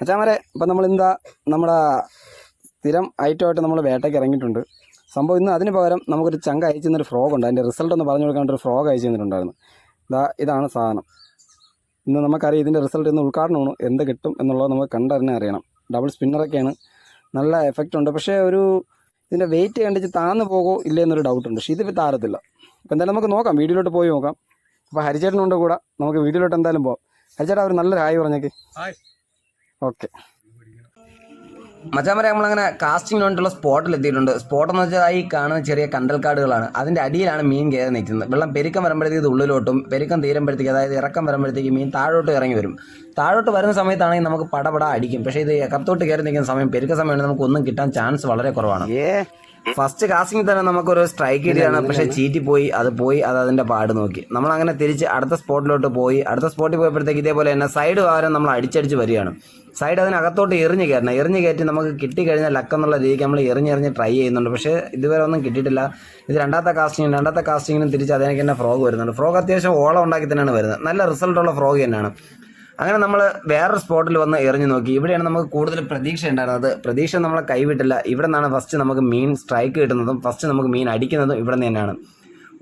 അച്ഛാമരെ ഇപ്പം നമ്മളെന്താ നമ്മുടെ സ്ഥിരം ഐറ്റമായിട്ട് നമ്മൾ വേട്ടയ്ക്ക് ഇറങ്ങിയിട്ടുണ്ട്. സംഭവം ഇന്ന് അതിന് പകരം നമുക്കൊരു ചങ്ക അയച്ചു തന്നൊരു ഫ്രോഗ് ഉണ്ട്. അതിന്റെ റിസൾട്ട് ഒന്ന് പറഞ്ഞു കൊടുക്കാൻ ഒരു ഫ്രോഗ് അയച്ചു തന്നിട്ടുണ്ടായിരുന്നു. ഇതാ ഇതാണ് സാധനം. ഇന്ന് നമുക്കറിയാം ഇതിന്റെ റിസൾട്ട് ഇന്ന് ഉദ്ഘാടനമാണ്. എന്ത് കിട്ടും എന്നുള്ളത് നമുക്ക് കണ്ടറിഞ്ഞാൽ അറിയണം. ഡബിൾ സ്പിന്നറൊക്കെയാണ്. നല്ല എഫക്റ്റ് ഉണ്ട്. പക്ഷേ ഒരു ഇതിന്റെ വെയിറ്റ് കണ്ടിച്ച് താന്ന് പോകുമോ ഇല്ലേ എന്നൊരു ഡൗട്ടുണ്ട് പക്ഷേ ഇതിപ്പോൾ താരത്തില്ല. അപ്പോൾ എന്തായാലും നമുക്ക് നോക്കാം. വീഡിയോയിലോട്ട് പോയി നോക്കാം. അപ്പോൾ ഹരിചേട്ടനുണ്ട് കൂടെ. നമുക്ക് വീഡിയോയിലോട്ട് എന്തായാലും പോകാം ഹരിചേട്ടാ അവർ നല്ലൊരു ഹായ് പറഞ്ഞേക്ക്. ഹായ്. ഓക്കെ. മച്ചാമരെ നമ്മളങ്ങനെ കാസ്റ്റിംഗ് വേണ്ടിയിട്ടുള്ള സ്പോട്ടിൽ എത്തിയിട്ടുണ്ട്. സ്പോട്ട് എന്ന് വെച്ചാൽ ഈ കാണുന്ന ചെറിയ കണ്ടൽക്കാടുകളാണ് അതിന്റെ അടിയിലാണ് മീൻ കയറി നിൽക്കുന്നത്. വെള്ളം പെരുക്കം വരുമ്പോഴത്തേക്ക് ഇത് ഉള്ളിലോട്ടും പെരുക്കം തീരുമ്പോഴത്തേക്ക് അതായത് ഇറക്കം വരുമ്പോഴത്തേക്ക് മീൻ താഴോട്ട് ഇറങ്ങി വരും. താഴോട്ട് വരുന്ന സമയത്താണെങ്കിൽ നമുക്ക് പടപട അടിക്കും. പക്ഷേ ഇത് ഇറക്കത്തോട്ട് കയറി നിൽക്കുന്ന സമയം പെരുക്ക സമയമാണ് നമുക്ക് ഒന്നും കിട്ടാൻ ചാൻസ് വളരെ കുറവാണ്. ഫസ്റ്റ് കാസ്റ്റിംഗ് തന്നെ നമുക്കൊരു സ്ട്രൈക്ക് കിട്ടിയാണ് പക്ഷെ ചീറ്റി പോയി അത് പോയി അത് അതിന്റെ പാട് നോക്കി. നമ്മൾ അങ്ങനെ തിരിച്ച് അടുത്ത സ്പോട്ടിലോട്ട് പോയി അടുത്ത സ്പോട്ടിൽ പോയപ്പോഴത്തേക്ക് ഇതേപോലെ തന്നെ സൈഡ് വാരം നമ്മൾ അടിച്ചടിച്ച് വരികയാണ്. സൈഡ് അതിനകത്തോട്ട് എറിഞ്ഞ് കയറണം. എറിഞ്ഞ് കയറ്റി നമുക്ക് കിട്ടിക്കഴിഞ്ഞാൽ ലക്കെന്നുള്ള രീതിക്ക് നമ്മൾ എറിഞ്ഞെറിഞ്ഞ് ട്രൈ ചെയ്യുന്നുണ്ട്. പക്ഷേ ഇതുവരെ ഒന്നും കിട്ടിയിട്ടില്ല. ഇത് രണ്ടാമത്തെ കാസ്റ്റിംഗ് രണ്ടാമത്തെ കാസ്റ്റിങ്ങിനും തിരിച്ച് അതിനൊക്കെ തന്നെ ഫ്രോഗ് വരുന്നുണ്ട്. ഫ്രോഗ് അത്യാവശ്യം ഓളം ഉണ്ടാക്കി തന്നെയാണ് വരുന്നത്. നല്ല റിസൾട്ടുള്ള ഫ്രോഗ് തന്നെയാണ്. അങ്ങനെ നമ്മൾ വേറൊരു സ്പോട്ടിൽ വന്ന് എറിഞ്ഞു നോക്കി. ഇവിടെയാണ് നമുക്ക് കൂടുതൽ പ്രതീക്ഷ ഉണ്ടായിരുന്നത്. പ്രതീക്ഷ നമ്മളെ കൈവിട്ടില്ല. ഇവിടെ നിന്നാണ് ഫസ്റ്റ് നമുക്ക് മീൻ സ്ട്രൈക്ക് കിട്ടുന്നതും ഫസ്റ്റ് നമുക്ക് മീൻ അടിക്കുന്നതും ഇവിടെ നിന്ന് തന്നെയാണ്.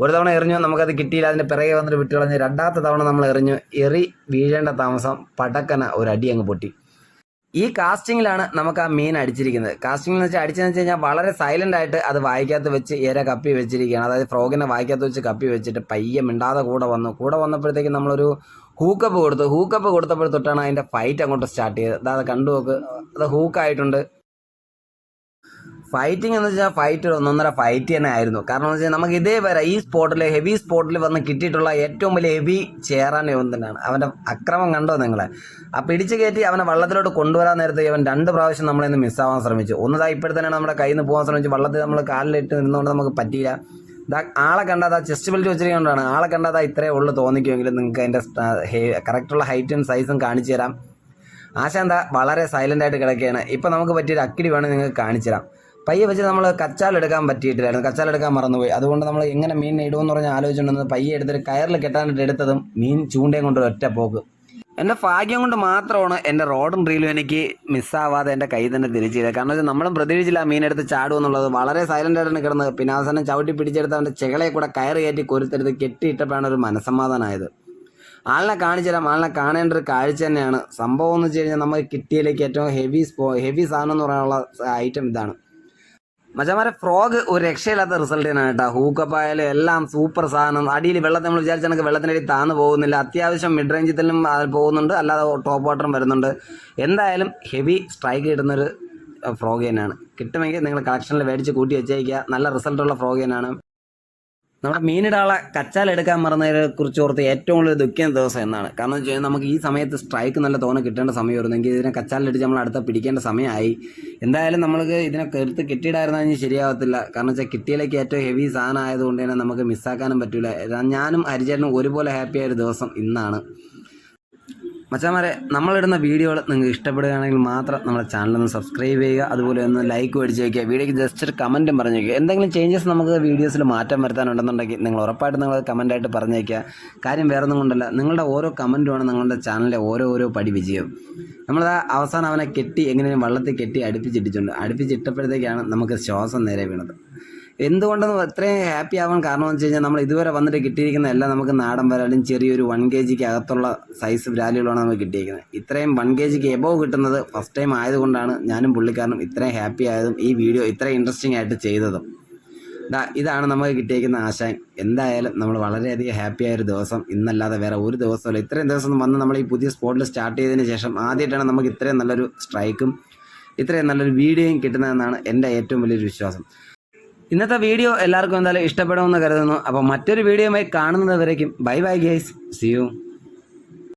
ഒരു തവണ എറിഞ്ഞു നമുക്കത് കിട്ടിയില്ല. അതിന്റെ പിറകെ വന്നിട്ട് വിട്ട് കളഞ്ഞ് രണ്ടാമത്തെ തവണ നമ്മൾ എറിഞ്ഞു. എറി വീഴേണ്ട താമസം പടക്കന ഒരു അടി അങ്ങ് പൊട്ടി. ഈ കാസ്റ്റിങ്ങിലാണ് നമുക്ക് ആ മീൻ അടിച്ചിരിക്കുന്നത്. കാസ്റ്റിംഗ് എന്ന് വെച്ചാൽ അടിച്ചതെന്ന് വെച്ച് കഴിഞ്ഞാൽ വളരെ സൈലന്റ് ആയിട്ട് അത് വായിക്കാത്ത വെച്ച് ഇര കപ്പി വെച്ചിരിക്കുകയാണ്. അതായത് ഫ്രോഗിനെ വായിക്കാത്ത വെച്ച് കപ്പി വെച്ചിട്ട് പയ്യെ മിണ്ടാതെ കൂടെ വന്നു. കൂടെ വന്നപ്പോഴത്തേക്ക് നമ്മളൊരു ഹൂക്കപ്പ് കൊടുത്തു. ഹൂക്കപ്പ് കൊടുത്തപ്പോൾ തൊട്ടാണ് അതിന്റെ ഫൈറ്റ് അങ്ങോട്ട് സ്റ്റാർട്ട് ചെയ്തത്. അതായത് കണ്ടു നോക്ക്. അത് ഹൂക്കായിട്ടുണ്ട് ഫൈറ്റിംഗ് എന്ന് വെച്ചാൽ ഫൈറ്റ് ഒന്നൊന്നര ഫൈറ്റ് തന്നെ ആയിരുന്നു. കാരണം എന്ന് വെച്ചാൽ നമുക്ക് ഇതേവരെ ഈ സ്പോട്ടിൽ ഹെവി സ്പോട്ടിൽ വന്ന് കിട്ടിയിട്ടുള്ള ഏറ്റവും വലിയ ഹെവി ചേറാൻ ഇവൻ തന്നെയാണ്. അവന്റെ അക്രമം കണ്ടോ നിങ്ങളെ? ആ പിടിച്ചു കയറ്റി അവനെ വള്ളത്തിലോട്ട് കൊണ്ടുവരാൻ നേരത്തെ അവൻ രണ്ട് പ്രാവശ്യം നമ്മളെ നിന്ന് മിസ്സാവാൻ ശ്രമിച്ചു. ഒന്നതാ ഇപ്പോഴത്തന്നെയാണ് നമ്മുടെ കയ്യിൽ നിന്ന് പോകാൻ ശ്രമിച്ചു വള്ളത്തിൽ നമ്മൾ കാലിലിട്ട് നിന്നുകൊണ്ട് നമുക്ക് പറ്റിയില്ല. ആളെ കണ്ടാൽ ആ ചെസ്റ്റ് ബെൽറ്റ് വെച്ചിരിക്കൊണ്ടാണ് ആളെ കണ്ടാൽ ഇത്രേ ഉള്ളു തോന്നിക്കുമെങ്കിലും നിങ്ങൾക്ക് അതിന്റെ കറക്റ്റുള്ള ഹൈറ്റും സൈസും കാണിച്ചു തരാം. ആശാന്ത വളരെ സൈലന്റ് ആയിട്ട് കിടക്കുകയാണ്. ഇപ്പം നമുക്ക് പറ്റിയൊരു അക്കിടി വേണം നിങ്ങൾക്ക് കാണിച്ചു തരാം. പയ്യെ വെച്ച് നമ്മൾ കച്ചാൽ എടുക്കാൻ പറ്റിയിട്ടില്ലായിരുന്നു. കച്ചാൽ എടുക്കാൻ മറന്നുപോയി. അതുകൊണ്ട് നമ്മൾ എങ്ങനെ മീൻ ഇടുമെന്ന് പറഞ്ഞ് ആലോചിച്ചുകൊണ്ടിരുന്നത് പയ്യെ എടുത്തിട്ട് കയറിൽ കെട്ടാനായിട്ട് എടുത്തതും മീൻ ചൂണ്ടയും കൊണ്ട് ഒറ്റ പോക്ക്. എന്റെ ഭാഗ്യം കൊണ്ട് മാത്രമാണ് എന്റെ റോഡും റീലും എനിക്ക് മിസ്സാവാതെ എന്റെ കൈ തന്നെ തിരിച്ചില്ല. കാരണം വെച്ചാൽ നമ്മളും പ്രതീക്ഷിച്ചില്ല മീനെടുത്ത് ചാടുമെന്നുള്ളത് വളരെ സൈലന്റ് ആയിട്ടാണ് കിടന്നത് പിന്നെ അവസാനം ചവിട്ടി പിടിച്ചെടുത്ത് അവന്റെ ചെകളെ കൂടെ കയറി കയറ്റി കൊരുത്തെടുത്ത് കെട്ടിയിട്ടപ്പോഴാണ് ഒരു മനസ്സമാധാനമായത് ആളിനെ കാണിച്ചു തരാം ആളിനെ കാണേണ്ട ഒരു കാഴ്ച തന്നെയാണ്. സംഭവം എന്ന് വെച്ച് കഴിഞ്ഞാൽ നമുക്ക് കിട്ടിയതിലേക്ക് ഏറ്റവും ഹെവി സ്പോ ഹെവി സാധനം എന്ന് പറയാനുള്ള ഐറ്റം ഇതാണ്. മച്ചമാരെ ഫ്രോഗ് ഒരു രക്ഷയില്ലാത്ത റിസൾട്ട് തന്നെയാണ് കേട്ടോ. ഹൂക്കപ്പ് ആയാലും എല്ലാം സൂപ്പർ സാധനം. അടിയിൽ വെള്ളത്തിൽ നമ്മൾ വിചാരിച്ചാണെങ്കിൽ വെള്ളത്തിനടി താന്ന് പോകുന്നില്ല. അത്യാവശ്യം മിഡ് റേഞ്ചിൽ റേഞ്ചിലും പോകുന്നുണ്ട്. അല്ലാതെ ടോപ്പ് വാട്ടറും വരുന്നുണ്ട്. എന്തായാലും ഹെവി സ്ട്രൈക്ക് കിട്ടുന്നൊരു ഫ്രോഗ് തന്നെയാണ്. കിട്ടുമെങ്കിൽ നിങ്ങൾ കളക്ഷനിൽ മേടിച്ച് കൂട്ടി വെച്ചേക്കുക. നല്ല റിസൾട്ടുള്ള ഫ്രോഗ് തന്നെയാണ്. നമ്മുടെ മീനിടാളെ കച്ചാൽ എടുക്കാൻ മറന്നതിനെ കുറിച്ച് ഓർത്ത് ഏറ്റവും കൂടുതൽ ദുഃഖിക്കുന്ന ദിവസം എന്നാണ്. കാരണം വെച്ച് നമുക്ക് ഈ സമയത്ത് സ്ട്രൈക്ക് നല്ല തോന്നെ കിട്ടേണ്ട സമയമായിരുന്നു എങ്കിൽ ഇതിനെ കച്ചാലിടിച്ച് നമ്മൾ അടുത്ത പിടിക്കേണ്ട സമയമായി. എന്തായാലും നമ്മൾക്ക് ഇതിനെ എടുത്ത് കിട്ടിയിടായിരുന്നു ശരിയാവത്തില്ല. കാരണം വെച്ചാൽ കിട്ടിയിലേക്ക് ഏറ്റവും ഹെവി സാധനം ആയതുകൊണ്ട് തന്നെ നമുക്ക് മിസ്സാക്കാനും പറ്റില്ല ഞാനും ഹരിചേട്ടനും ഒരുപോലെ ഹാപ്പി ആയ ഒരു ദിവസം ഇന്നാണ്. മച്ചാമാരെ നമ്മളിടുന്ന വീഡിയോകൾ നിങ്ങൾക്ക് ഇഷ്ടപ്പെടുകയാണെങ്കിൽ മാത്രം നമ്മുടെ ചാനൽ ഒന്ന് സബ്സ്ക്രൈബ് ചെയ്യുക അതുപോലെ ഒന്ന് ലൈക്ക് മേടിച്ച് വയ്ക്കുക വീഡിയോയ്ക്ക് ജസ്റ്റ് ഒരു കമന്റും പറഞ്ഞു വയ്ക്കുക എന്തെങ്കിലും ചേഞ്ചസ് നമുക്ക് വീഡിയോസിൽ മാറ്റം വരുത്താനുണ്ടെന്നുണ്ടെങ്കിൽ നിങ്ങൾ ഉറപ്പായിട്ട് നിങ്ങൾ കമന്റായിട്ട് പറഞ്ഞേക്കുക കാര്യം വേറെ ഒന്നും കൊണ്ടല്ല നിങ്ങളുടെ ഓരോ കമന്റുമാണ് നിങ്ങളുടെ ചാനലിലെ ഓരോ ഓരോ പടി വിജയം. നമ്മളത് അവസാനം അവനെ കെട്ടി എങ്ങനെയും വള്ളത്തിൽ കെട്ടി അടുപ്പിച്ചിട്ടിട്ടുണ്ട്. അടുപ്പിച്ചിട്ടപ്പോഴത്തേക്കാണ് നമുക്ക് ശ്വാസം നേരെ വീണത്. എന്തുകൊണ്ടെന്ന് ഇത്രയും ഹാപ്പി ആവാൻ കാരണം എന്ന് വെച്ച് കഴിഞ്ഞാൽ നമ്മൾ ഇതുവരെ വന്നിട്ട് കിട്ടിയിരിക്കുന്ന എല്ലാം നമുക്ക് നാടൻ വരാലും ചെറിയൊരു വൺ കെ ജിക്ക് അകത്തുള്ള സൈസ് വാല്യൂകളാണ് നമുക്ക് കിട്ടിയിരിക്കുന്നത്. ഇത്രയും വൺ കെ ജിക്ക് എബോവ് കിട്ടുന്നത് ഫസ്റ്റ് ടൈം ആയതുകൊണ്ടാണ് ഞാനും പുള്ളിക്കാരനും ഇത്രയും ഹാപ്പി ആയതും ഈ വീഡിയോ ഇത്രയും ഇൻട്രസ്റ്റിംഗ് ആയിട്ട് ചെയ്തതും. ഇതാണ് നമുക്ക് കിട്ടിയിരിക്കുന്ന ആശയം. എന്തായാലും നമ്മൾ വളരെയധികം ഹാപ്പി ആയ ഒരു ദിവസം. ഇന്നല്ലാതെ വേറെ ഒരു ദിവസമല്ല. ഇത്രയും ദിവസം വന്ന് നമ്മൾ ഈ പുതിയ സ്പോട്ടിൽ സ്റ്റാർട്ട് ചെയ്തതിന് ശേഷം ആദ്യമായിട്ടാണ് നമുക്ക് ഇത്രയും നല്ലൊരു സ്ട്രൈക്കും ഇത്രയും നല്ലൊരു വീഡിയോയും കിട്ടുന്നതെന്നാണ് എന്റെ ഏറ്റവും വലിയൊരു വിശ്വാസം. ഇന്നത്തെ വീഡിയോ എല്ലാവർക്കും എന്തായാലും ഇഷ്ടപ്പെടുമെന്ന് കരുതുന്നു. അപ്പോൾ മറ്റൊരു വീഡിയോയുമായി കാണുന്നത് വരയ്ക്കും bye bye guys. See you